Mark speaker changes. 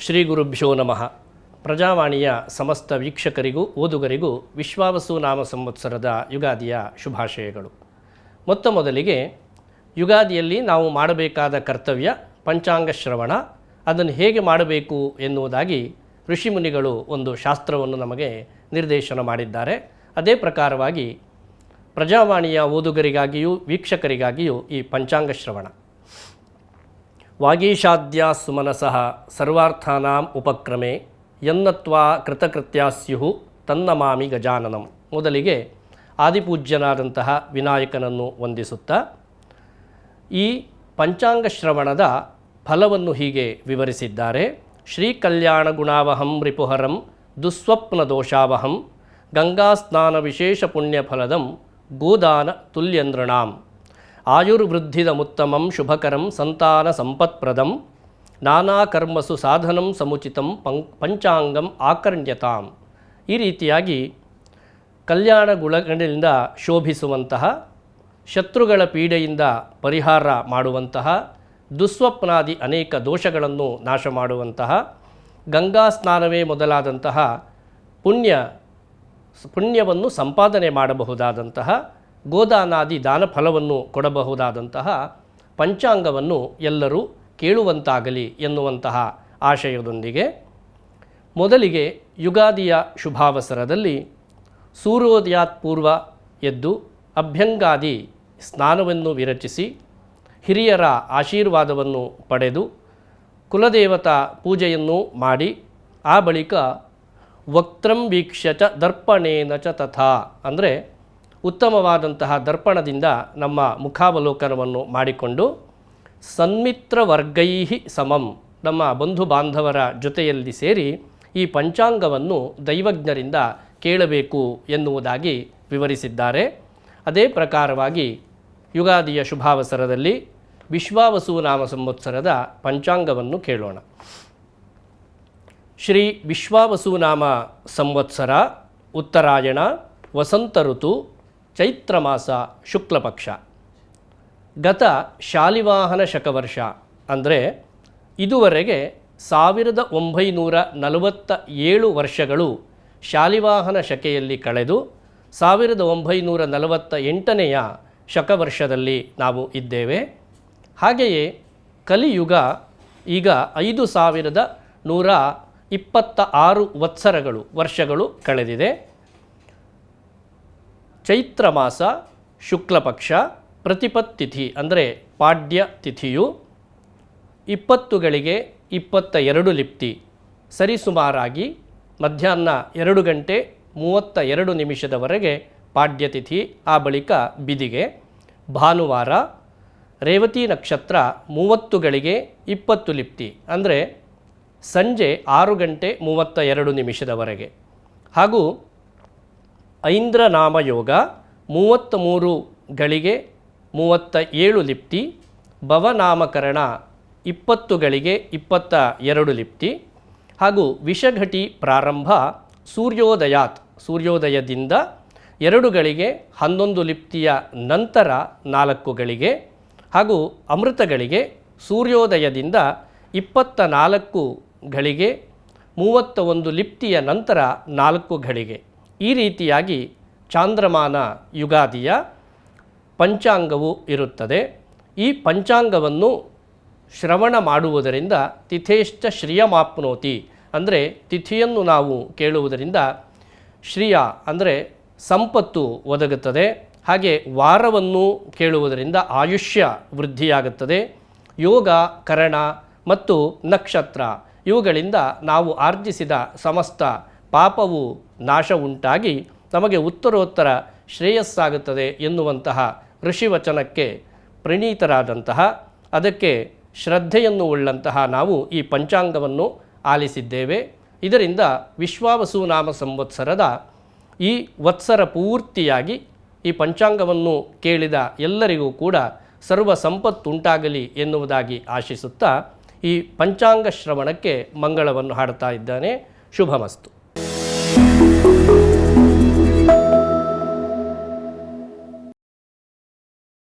Speaker 1: ಶ್ರೀ ಗುರುಭ್ಯೋ ನಮಃ. ಪ್ರಜಾವಾಣಿಯ ಸಮಸ್ತ ವೀಕ್ಷಕರಿಗೂ, ಓದುಗರಿಗೂ ವಿಶ್ವಾವಸು ನಾಮ ಸಂವತ್ಸರದ ಯುಗಾದಿಯ ಶುಭಾಶಯಗಳು. ಮೊತ್ತ ಮೊದಲಿಗೆ, ಯುಗಾದಿಯಲ್ಲಿ ನಾವು ಮಾಡಬೇಕಾದ ಕರ್ತವ್ಯ ಪಂಚಾಂಗ ಶ್ರವಣ, ಅದನ್ನು ಹೇಗೆ ಮಾಡಬೇಕು ಎನ್ನುವುದಾಗಿ ಋಷಿಮುನಿಗಳು ಒಂದು ಶಾಸ್ತ್ರವನ್ನು ನಮಗೆ ನಿರ್ದೇಶನ ಮಾಡಿದ್ದಾರೆ. ಅದೇ ಪ್ರಕಾರವಾಗಿ ಪ್ರಜಾವಾಣಿಯ ಓದುಗರಿಗಾಗಿಯೂ, ವೀಕ್ಷಕರಿಗಾಗಿಯೂ ಈ ಪಂಚಾಂಗ ಶ್ರವಣ. ವಾಗೀಶಾದ್ಯ ಸುಮನಸಃ ಸರ್ವಾರ್ಥಾನಾಂ ಉಪಕ್ರಮೆ ಯನ್ನತ್ವಾ ಕೃತಕೃತ್ಯ ಸ್ಯು ತನ್ನಮಾಮಿ ಗಜಾನನಂ ಮೊದಲಿಗೆ ಆದಿಪೂಜ್ಯನಾದಂತಹ ವಿನಾಯಕನನ್ನು ವಂದಿಸುತ್ತಾ, ಈ ಪಂಚಾಂಗ ಶ್ರವಣದ ಫಲವನ್ನು ಹೀಗೆ ವಿವರಿಸಿದ್ದಾರೆ. ಶ್ರೀ ಕಲ್ಯಾಣ ಗುಣಾವಹಂ ರಿಪುಹರಂ ದುಸ್ವಪ್ನ ದೋಷಾವಹಂ ಗಂಗಾಸ್ನಾನ ವಿಶೇಷ ಪುಣ್ಯಫಲದಂ ಗೋದಾನ ತುಲ್ಯಂದ್ರಣಾಂ ಆಯುರ್ವೃದ್ಧಿದಮುತ್ತಮಂ ಶುಭಕರಂ ಸಂತಾನ ಸಂಪತ್ಪ್ರದಂ ನಾನಾ ಕರ್ಮಸು ಸಾಧನಂ ಸಮುಚಿತಂ ಪಂ ಪಂಚಾಂಗಂ ಆಕರ್ಣ್ಯತಾಂ. ಈ ರೀತಿಯಾಗಿ ಕಲ್ಯಾಣ ಗುಣಗಳಿಂದ ಶೋಭಿಸುವಂತಹ, ಶತ್ರುಗಳ ಪೀಡೆಯಿಂದ ಪರಿಹಾರ ಮಾಡುವಂತಹ, ದುಸ್ವಪ್ನಾದಿ ಅನೇಕ ದೋಷಗಳನ್ನು ನಾಶ ಮಾಡುವಂತಹ, ಗಂಗಾ ಸ್ನಾನವೇ ಮೊದಲಾದಂತಹ ಪುಣ್ಯ, ಪುಣ್ಯವನ್ನು ಸಂಪಾದನೆ ಮಾಡಬಹುದಾದಂತಹ ಗೋದಾನಾದಿ ದಾನ ಫಲವನ್ನು ಕೊಡಬಹುದಾದಂತಹ ಪಂಚಾಂಗವನ್ನು ಎಲ್ಲರೂ ಕೇಳುವಂತಾಗಲಿ ಎನ್ನುವಂತಹ ಆಶಯದೊಂದಿಗೆ ಮೊದಲಿಗೆ ಯುಗಾದಿಯ ಶುಭಾವಸರದಲ್ಲಿ ಸೂರ್ಯೋದಯಾತ್ಪೂರ್ವ ಎದ್ದು ಅಭ್ಯಂಗಾದಿ ಸ್ನಾನವನ್ನು ವಿರಚಿಸಿ ಹಿರಿಯರ ಆಶೀರ್ವಾದವನ್ನು ಪಡೆದು ಕುಲದೇವತಾ ಪೂಜೆಯನ್ನು ಮಾಡಿ, ಆ ಬಳಿಕ ವಕ್ತಂ ವೀಕ್ಷ್ಯ ಚ ದರ್ಪಣೇನ ಚ ತಥಾ, ಅಂದರೆ ಉತ್ತಮವಾದಂತಹ ದರ್ಪಣದಿಂದ ನಮ್ಮ ಮುಖಾವಲೋಕನವನ್ನು ಮಾಡಿಕೊಂಡು ಸನ್ಮಿತ್ರ ವರ್ಗೈಹಿ ಸಮಂ ನಮ್ಮ ಬಂಧು ಬಾಂಧವರ ಜೊತೆಯಲ್ಲಿ ಸೇರಿ ಈ ಪಂಚಾಂಗವನ್ನು ದೈವಜ್ಞರಿಂದ ಕೇಳಬೇಕು ಎನ್ನುವುದಾಗಿ ವಿವರಿಸಿದ್ದಾರೆ. ಅದೇ ಪ್ರಕಾರವಾಗಿ ಯುಗಾದಿಯ ಶುಭಾವಸರದಲ್ಲಿ ವಿಶ್ವಾವಸು ನಾಮ ಸಂವತ್ಸರದ ಪಂಚಾಂಗವನ್ನು ಕೇಳೋಣ. ಶ್ರೀ ವಿಶ್ವಾವಸು ನಾಮ ಸಂವತ್ಸರ, ಉತ್ತರಾಯಣ, ವಸಂತ ಋತು ಚೈತ್ರ ಮಾಸ ಶುಕ್ಲಪಕ್ಷ. ಗತ ಶಾಲಿವಾಹನ ಶಕವರ್ಷ ಅಂದರೆ ಇದುವರೆಗೆ ಸಾವಿರದ ಒಂಬೈನೂರ ನಲವತ್ತ ಏಳು ವರ್ಷಗಳು ಶಾಲಿವಾಹನ ಶಕೆಯಲ್ಲಿ ಕಳೆದು ಸಾವಿರದ ಒಂಬೈನೂರ ನಲವತ್ತ ಎಂಟನೆಯ ಶಕವರ್ಷದಲ್ಲಿ ನಾವು ಇದ್ದೇವೆ. ಹಾಗೆಯೇ ಕಲಿಯುಗ ಈಗ ಐದು ಸಾವಿರದ ನೂರ ಇಪ್ಪತ್ತ ಆರು ವತ್ಸರಗಳು, ವರ್ಷಗಳು ಕಳೆದಿದೆ. ಚೈತ್ರ ಮಾಸ ಶುಕ್ಲಪಕ್ಷ ಪ್ರತಿಪತ್ ತಿಥಿ ಅಂದರೆ ಪಾಡ್ಯ ತಿಥಿಯು ಇಪ್ಪತ್ತುಗಳಿಗೆ ಇಪ್ಪತ್ತ ಎರಡು ಲಿಪ್ತಿ, ಸರಿಸುಮಾರಾಗಿ ಮಧ್ಯಾಹ್ನ ಎರಡು ಗಂಟೆ ಮೂವತ್ತ ಎರಡು ನಿಮಿಷದವರೆಗೆ ಪಾಡ್ಯತಿಥಿ ಆ ಬಳಿಕ ಬಿದಿಗೆ, ಭಾನುವಾರ, ರೇವತಿ ನಕ್ಷತ್ರ ಮೂವತ್ತುಗಳಿಗೆ ಇಪ್ಪತ್ತು ಲಿಪ್ತಿ ಅಂದರೆ ಸಂಜೆ ಆರು ಗಂಟೆ ಮೂವತ್ತ ಎರಡು ನಿಮಿಷದವರೆಗೆ. ಹಾಗೂ ಐಂದ್ರ ನಾಮಯೋಗ ಮೂವತ್ತ ಮೂರು ಗಳಿಗೆ ಮೂವತ್ತ ಏಳು ಲಿಪ್ತಿ, ಭವನಾಮಕರಣ ಇಪ್ಪತ್ತು ಗಳಿಗೆ ಇಪ್ಪತ್ತ ಎರಡು ಲಿಪ್ತಿ ಹಾಗೂ ವಿಷಘಟಿ ಪ್ರಾರಂಭ ಸೂರ್ಯೋದಯಾತ್ ಸೂರ್ಯೋದಯದಿಂದ ಎರಡು ಗಳಿಗೆ ಹನ್ನೊಂದು ಲಿಪ್ತಿಯ ನಂತರ ನಾಲ್ಕು ಗಳಿಗೆ ಹಾಗೂ ಅಮೃತಗಳಿಗೆ ಸೂರ್ಯೋದಯದಿಂದ ಇಪ್ಪತ್ತ ನಾಲ್ಕು ಗಳಿಗೆ ಮೂವತ್ತ ಒಂದು ಲಿಪ್ತಿಯ ನಂತರ ನಾಲ್ಕು ಗಳಿಗೆ. ಈ ರೀತಿಯಾಗಿ ಚಾಂದ್ರಮಾನ ಯುಗಾದಿಯ ಪಂಚಾಂಗವು ಇರುತ್ತದೆ. ಈ ಪಂಚಾಂಗವನ್ನು ಶ್ರವಣ ಮಾಡುವುದರಿಂದ ತಿಥೇಶ್ಚ ಶ್ರಿಯಮಾಪ್ನೋತಿ ಅಂದರೆ ತಿಥಿಯನ್ನು ನಾವು ಕೇಳುವುದರಿಂದ ಶ್ರಿಯ ಅಂದರೆ ಸಂಪತ್ತು ಒದಗುತ್ತದೆ. ಹಾಗೆ ವಾರವನ್ನು ಕೇಳುವುದರಿಂದ ಆಯುಷ್ಯ ವೃದ್ಧಿಯಾಗುತ್ತದೆ. ಯೋಗ, ಕರಣ ಮತ್ತು ನಕ್ಷತ್ರ ಇವುಗಳಿಂದ ನಾವು ಆರ್ಜಿಸಿದ ಸಮಸ್ತ ಪಾಪವು ನಾಶ ಉಂಟಾಗಿ ನಮಗೆ ಉತ್ತರೋತ್ತರ ಶ್ರೇಯಸ್ಸಾಗುತ್ತದೆ ಎನ್ನುವಂತಹ ಋಷಿವಚನಕ್ಕೆ ಪ್ರಣೀತರಾದಂತಹ, ಅದಕ್ಕೆ ಶ್ರದ್ಧೆಯನ್ನು ಉಳ್ಳಂತಹ ನಾವು ಈ ಪಂಚಾಂಗವನ್ನು ಆಲಿಸಿದ್ದೇವೆ. ಇದರಿಂದ ವಿಶ್ವಾವಸು ನಾಮ ಸಂವತ್ಸರದ ಈ ವತ್ಸರ ಪೂರ್ತಿಯಾಗಿ ಈ ಪಂಚಾಂಗವನ್ನು ಕೇಳಿದ ಎಲ್ಲರಿಗೂ ಕೂಡ ಸರ್ವ ಸಂಪತ್ತುಂಟಾಗಲಿ ಎನ್ನುವುದಾಗಿ ಆಶಿಸುತ್ತಾ ಈ ಪಂಚಾಂಗ ಶ್ರವಣಕ್ಕೆ ಮಂಗಳವನ್ನು ಹಾಡ್ತಾ ಇದ್ದಾನೆ. ಶುಭಮಸ್ತು.